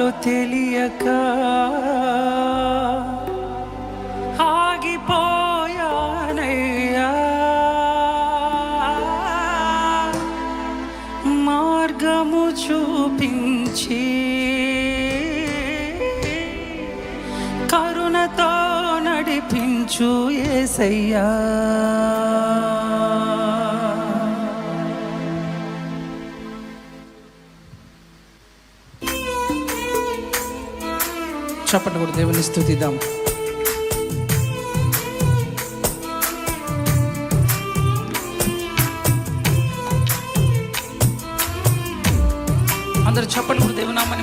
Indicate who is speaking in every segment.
Speaker 1: వెళ్ళాలో తెలియక ఆగిపోయానయ్యా. మార్గము చూపించి కరుణతో నడిపించు ఏసయ్యా. చెప్పండి కూడా దేవుని స్థుతిద్దాం. అందరు చెప్పండి కూడా దేవుని నామని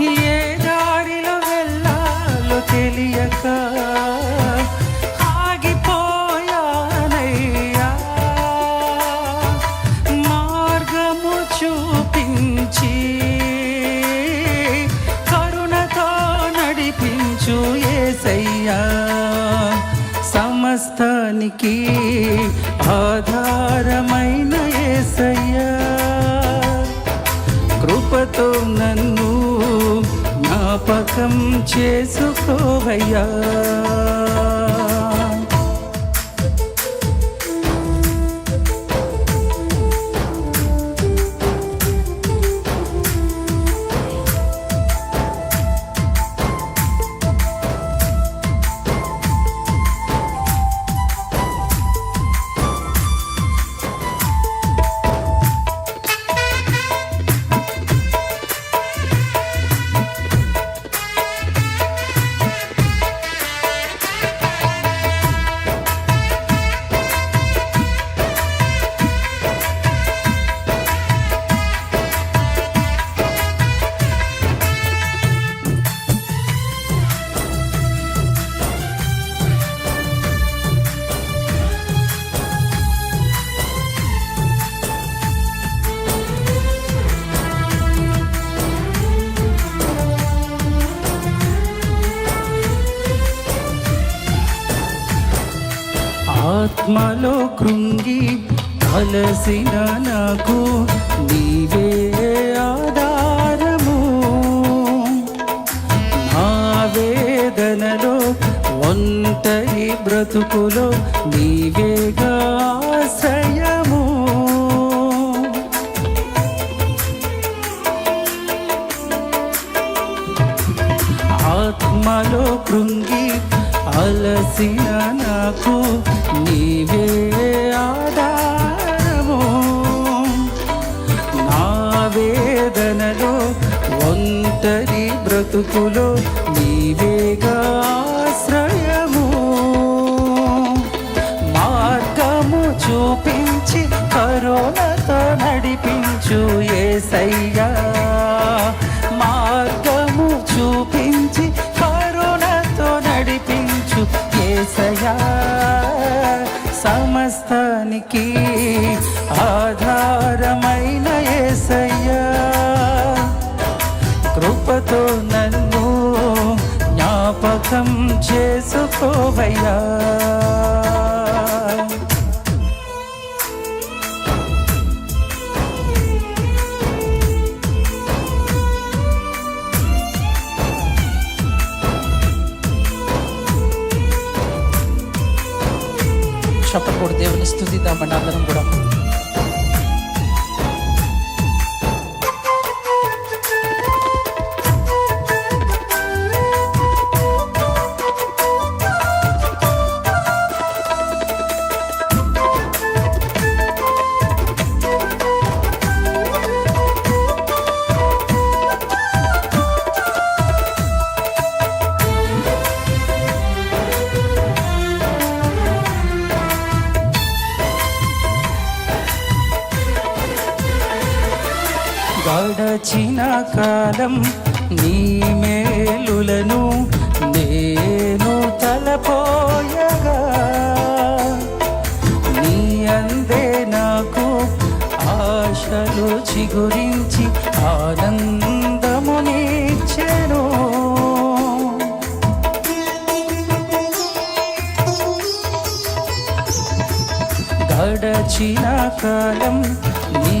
Speaker 1: ఏ దారిలో వెళ్ళాలో తెలియక ఆగిపోయానయ్యా. మార్గము చూపించి కరుణతో నడిపించు ఏసయ్యా. సమస్తానికి ఆధారమైన ఏసయ్యా. కృపతో నన్ను జ్ఞాపకం చేసుకోవయ్యా. కృంగి అలసిన నాకు నీవే ఆధారము. నా వేదనలో ఒంటరి బ్రతుకులో నీవే బ్రతుకులో నీవేగా ఆశ్రయము మార్గము చూపించి కరోనతో నడిపించు ఏసయ్యా. మార్గము చూపించి కరుణతో నడిపించు ఏసయ్యా. సమస్తానికి ఆధారం అర్థం చేసుకోవయ్యా. చెప్పకూడదు దేవుని స్థుతిద్దామని అందరం కూడా. గడచిన కాలం నీ మేలులను నేను తలపోయగా. నీ అందే నాకు ఆశలు చిగురించి ఆనందమునిచ్చెను గడచిన కాలం నీ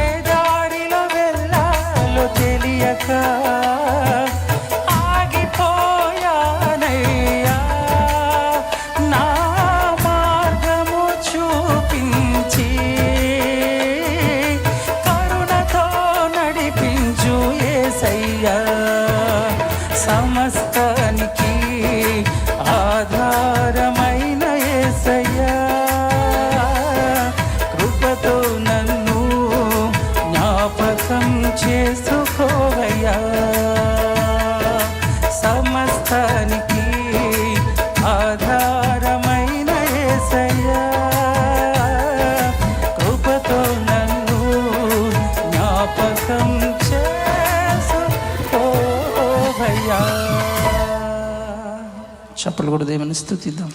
Speaker 1: కూడా దేవుని స్థుతిద్దాం.